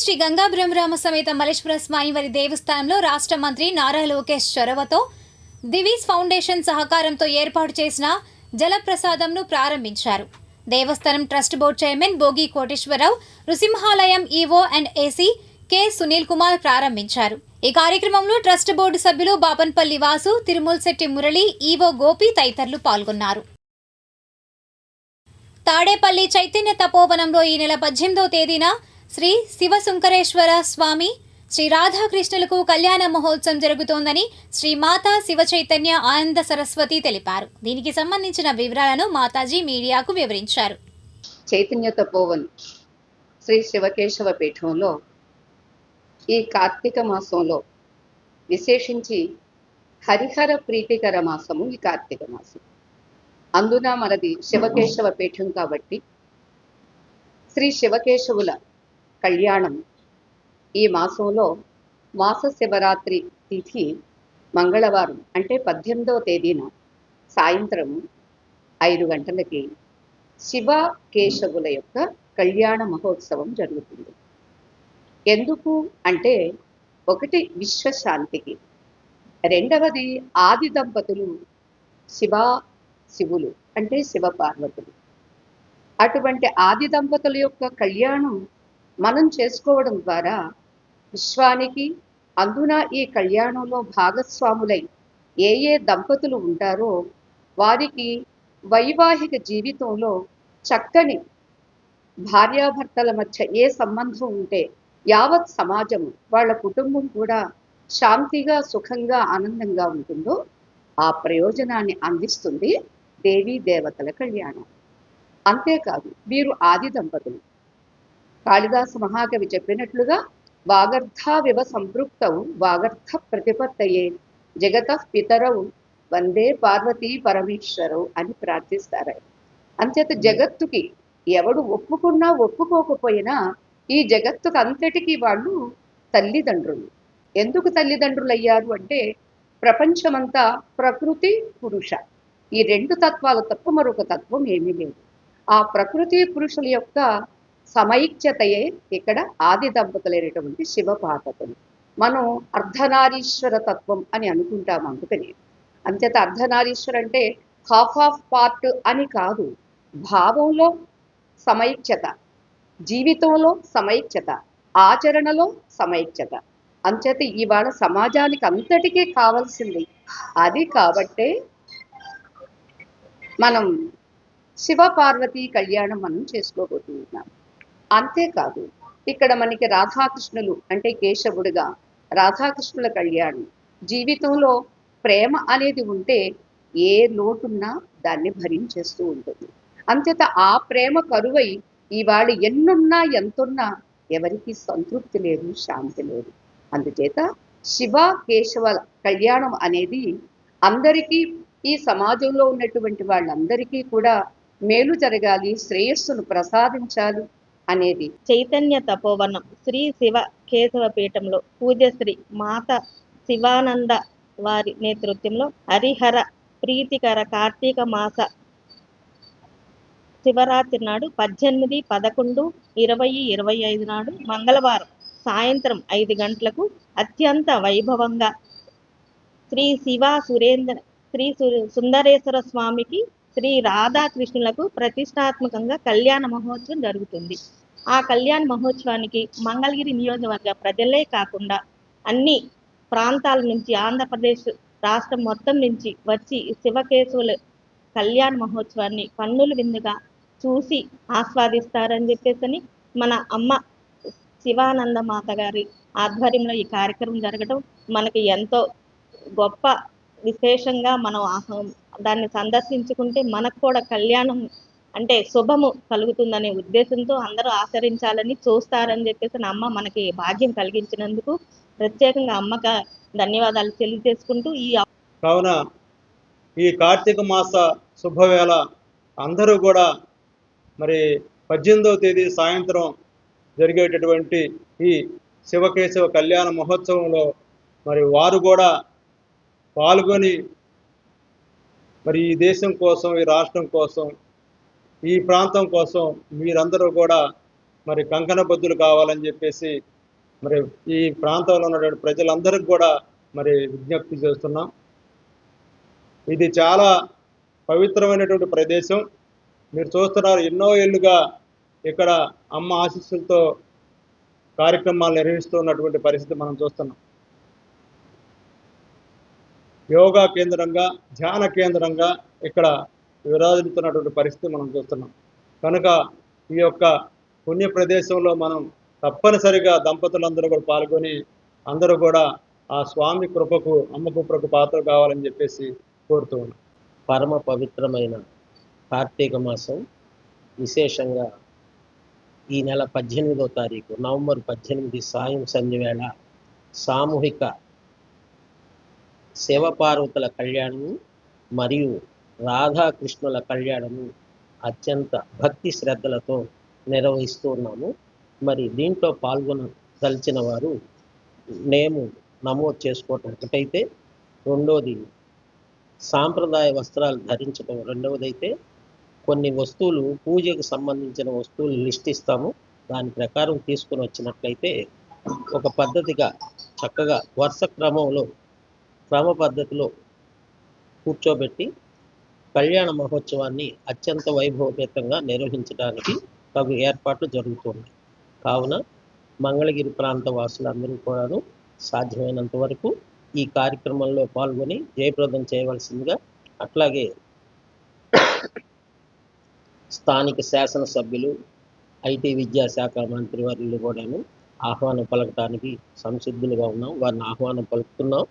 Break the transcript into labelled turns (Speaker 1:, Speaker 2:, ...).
Speaker 1: శ్రీ గంగా బ్రహ్మరామ సమేత మలేశ్వర స్వామివారి దేవస్థానంలో రాష్ట్ర మంత్రి నారా లోకేష్ చొరవతో దివీస్ ఫౌండేషన్ సహకారంతో ఏర్పాటు చేసిన జలప్రసాదంను ప్రారంభించారు. దేవస్థానం trust board chairman Bhogi Koteswararao నృసింహాలయం EO and AC K Sunil Kumar ప్రారంభించారు. ఈ కార్యక్రమంలో ట్రస్ట్ బోర్డు సభ్యులు బాపన్పల్లి వాసు తిరుమూల్శెట్టి మురళి ఈవో గోపి తదితరులు పాల్గొన్నారు. తాడేపల్లి చైతన్య తపోవనంలో ఈ నెల పద్దెనిమిదో తేదీన శ్రీ శివశంకరేశ్వర స్వామి శ్రీ రాధాకృష్ణులకు కళ్యాణ మహోత్సవం జరుగుతోందని శ్రీ మాతా శివ చైతన్య ఆనంద సరస్వతి తెలిపారు. దీనికి సంబంధించిన వివరాలను మాతాజీ మీడియాకు వివరించారు.
Speaker 2: చైతన్య తపోవన్ శ్రీ శివకేశవ పీఠంలో ఈ కార్తీక మాసంలో విశేషించి హరిహర ప్రీతికర మాసము ఈ కార్తీక మాసం. అందున మనది శివకేశవ పీఠం కాబట్టి శ్రీ శివకేశవుల కళ్యాణం. ఈ మాసంలో మాస శివరాత్రి తిథి మంగళవారం అంటే పద్దెనిమిదవ తేదీన సాయంత్రం ఐదు గంటలకి శివ కేశవుల యొక్క కళ్యాణ మహోత్సవం జరుగుతుంది. ఎందుకు అంటే ఒకటి విశ్వశాంతికి రెండవది ఆది దంపతులు శివ శివులు అంటే శివ పార్వతులు. అటువంటి ఆది దంపతుల యొక్క కళ్యాణం మనం చేసుకోవడం ద్వారా విశ్వానికి అందున ఈ కళ్యాణంలో భాగస్వాములై ఏ ఏ దంపతులు ఉంటారో వారికి వైవాహిక జీవితంలో చక్కని భార్యాభర్తల మధ్య ఏ సంబంధం ఉంటే యావత్ సమాజం వాళ్ళ కుటుంబం కూడా శాంతిగా సుఖంగా ఆనందంగా ఉంటుందో ఆ ప్రయోజనాన్ని అందిస్తుంది దేవీ దేవతల కళ్యాణం. అంతేకాదు వీరు ఆది దంపతులు. కాళిదాస మహాకవి చెప్పినట్లుగా వాగర్థావివ సంపృక్తౌ వాగర్థ ప్రతిపత్తయే జగత పితరవు వందే పార్వతీ పరమేశ్వరవు అని ప్రార్థిస్తారు ఆయన. అంచేత జగత్తుకి ఎవడు ఒప్పుకున్నా ఒప్పుకోకపోయినా ఈ జగత్తుకు అంతటికీ వాళ్ళు తల్లిదండ్రులు. ఎందుకు తల్లిదండ్రులు అయ్యారు అంటే ప్రపంచమంతా ప్రకృతి పురుష. ఈ రెండు తత్వాలు తప్ప మరొక తత్వం ఏమీ లేదు. ఆ ప్రకృతి పురుషుల యొక్క సమైక్యతయే ఇక్కడ ఆది దంపతులైనటువంటి శివ మనం అర్ధనారీశ్వర తత్వం అని అనుకుంటాం అందుకని అంచేత అర్ధనారీశ్వర అంటే హాఫ్ ఆఫ్ పార్ట్ అని కాదు. భావంలో సమైక్యత జీవితంలో సమైక్యత ఆచరణలో సమైక్యత. అంచేత ఇవాళ సమాజానికి అంతటికీ కావాల్సింది అది కాబట్టే మనం శివ పార్వతి కళ్యాణం మనం చేసుకోబోతున్నాం. అంతేకాదు ఇక్కడ మనకి రాధాకృష్ణులు అంటే కేశవుడుగా రాధాకృష్ణుల కళ్యాణం. జీవితంలో ప్రేమ అనేది ఉంటే ఏ లోటున్నా దాన్ని భరించేస్తూ ఉంటుంది. అంతేత ఆ ప్రేమ కరువై ఇవాళ ఎన్నున్నా ఎంతున్నా ఎవరికి సంతృప్తి లేదు శాంతి లేదు. అందుచేత శివ కేశవ కళ్యాణం అనేది అందరికీ ఈ సమాజంలో ఉన్నటువంటి వాళ్ళందరికీ కూడా మేలు జరగాలి శ్రేయస్సును ప్రసాదించాలి అనేది.
Speaker 3: చైతన్య తపోవనం శ్రీ శివ కేశవ పీఠంలో పూజశ్రీ మాత శివానంద వారి నేతృత్వంలో హరిహర ప్రీతికర కార్తీక మాస శివరాత్రి నాడు పద్దెనిమిది పదకొండు ఇరవై ఇరవై ఐదు నాడు మంగళవారం సాయంత్రం ఐదు గంటలకు అత్యంత వైభవంగా శ్రీ శివ సురేంద్ర శ్రీ సు- సుందరేశ్వర స్వామికి శ్రీ రాధాకృష్ణులకు ప్రతిష్టాత్మకంగా కళ్యాణ మహోత్సవం జరుగుతుంది. ఆ కళ్యాణ మహోత్సవానికి మంగళగిరి నియోజకవర్గ ప్రజలే కాకుండా అన్ని ప్రాంతాల నుంచి ఆంధ్రప్రదేశ్ రాష్ట్రం మొత్తం నుంచి వచ్చి శివకేశవుల కళ్యాణ మహోత్సవాన్ని కన్నుల విందుగా చూసి ఆస్వాదిస్తారని చెప్పేసి మన అమ్మ శివానంద మాత గారి ఆధ్వర్యంలో ఈ కార్యక్రమం జరగడం మనకి ఎంతో గొప్ప విశేషంగా మనం దాన్ని సందర్శించుకుంటే మనకు కూడా కళ్యాణం అంటే శుభము కలుగుతుందనే ఉద్దేశంతో అందరూ ఆచరించాలని చూస్తారని చెప్పేసి నా అమ్మ మనకి భాగ్యం కలిగించినందుకు ప్రత్యేకంగా అమ్మక ధన్యవాదాలు తెలియజేసుకుంటూ ఈ
Speaker 4: కావున ఈ కార్తీక మాస శుభవేళ అందరూ కూడా మరి పద్దెనిమిదవ తేదీ సాయంత్రం జరిగేటటువంటి ఈ శివకేశవ కళ్యాణ మహోత్సవంలో మరి వారు కూడా పాల్గొని మరి ఈ దేశం కోసం ఈ రాష్ట్రం కోసం ఈ ప్రాంతం కోసం మీరందరూ కూడా మరి కంకణబద్ధులు కావాలని చెప్పేసి మరి ఈ ప్రాంతంలో ఉన్నటువంటి ప్రజలందరికీ కూడా మరి విజ్ఞప్తి చేస్తున్నాం. ఇది చాలా పవిత్రమైనటువంటి ప్రదేశం. మీరు చూస్తున్నారు ఎన్నో ఏళ్ళుగా ఇక్కడ అమ్మ ఆశీస్సులతో కార్యక్రమాలు నిర్వహిస్తున్నటువంటి పరిస్థితి మనం చూస్తున్నాం. యోగా కేంద్రంగా ధ్యాన కేంద్రంగా ఇక్కడ విరాజిల్లుతున్నటువంటి పరిస్థితి మనం చూస్తున్నాం. కనుక ఈ యొక్క పుణ్య ప్రదేశంలో మనం తప్పనిసరిగా దంపతులందరూ కూడా పాల్గొని అందరూ కూడా ఆ స్వామి కృపకు అమ్మ కృపకు పాత్ర కావాలని చెప్పేసి కోరుతూ ఉన్నాం.
Speaker 5: పరమ పవిత్రమైన కార్తీక మాసం విశేషంగా ఈ నెల పద్దెనిమిదో తారీఖు నవంబర్ పద్దెనిమిది సాయం సంధ్య వేళ సామూహిక శివపార్వతుల కళ్యాణము మరియు రాధాకృష్ణుల కళ్యాణము అత్యంత భక్తి శ్రద్ధలతో నిర్వహిస్తూ ఉన్నాము. మరి దీంట్లో పాల్గొనదలిచిన వారు నేము నమోదు చేసుకోవటం ఒకటైతే రెండోది సాంప్రదాయ వస్త్రాలు ధరించడం రెండవదైతే కొన్ని వస్తువులు పూజకు సంబంధించిన వస్తువులు లిస్ట్ ఇస్తాము. దాని ప్రకారం తీసుకుని వచ్చినట్లయితే ఒక పద్ధతిగా చక్కగా వరుస క్రమంలో క్రమ పద్ధతిలో కూర్చోబెట్టి కళ్యాణ మహోత్సవాన్ని అత్యంత వైభవపేతంగా నిర్వహించడానికి తగు ఏర్పాట్లు జరుగుతున్నాయి. కావున మంగళగిరి ప్రాంత వాసులందరూ కూడాను సాధ్యమైనంత వరకు ఈ కార్యక్రమంలో పాల్గొని జయప్రదం చేయవలసిందిగా అట్లాగే స్థానిక శాసనసభ్యులు ఐటీ విద్యాశాఖ మంత్రి వారిని కూడాను ఆహ్వానం పలకటానికి సంసిద్ధులుగా ఉన్నాం. వారిని ఆహ్వానం పలుకుతున్నాం.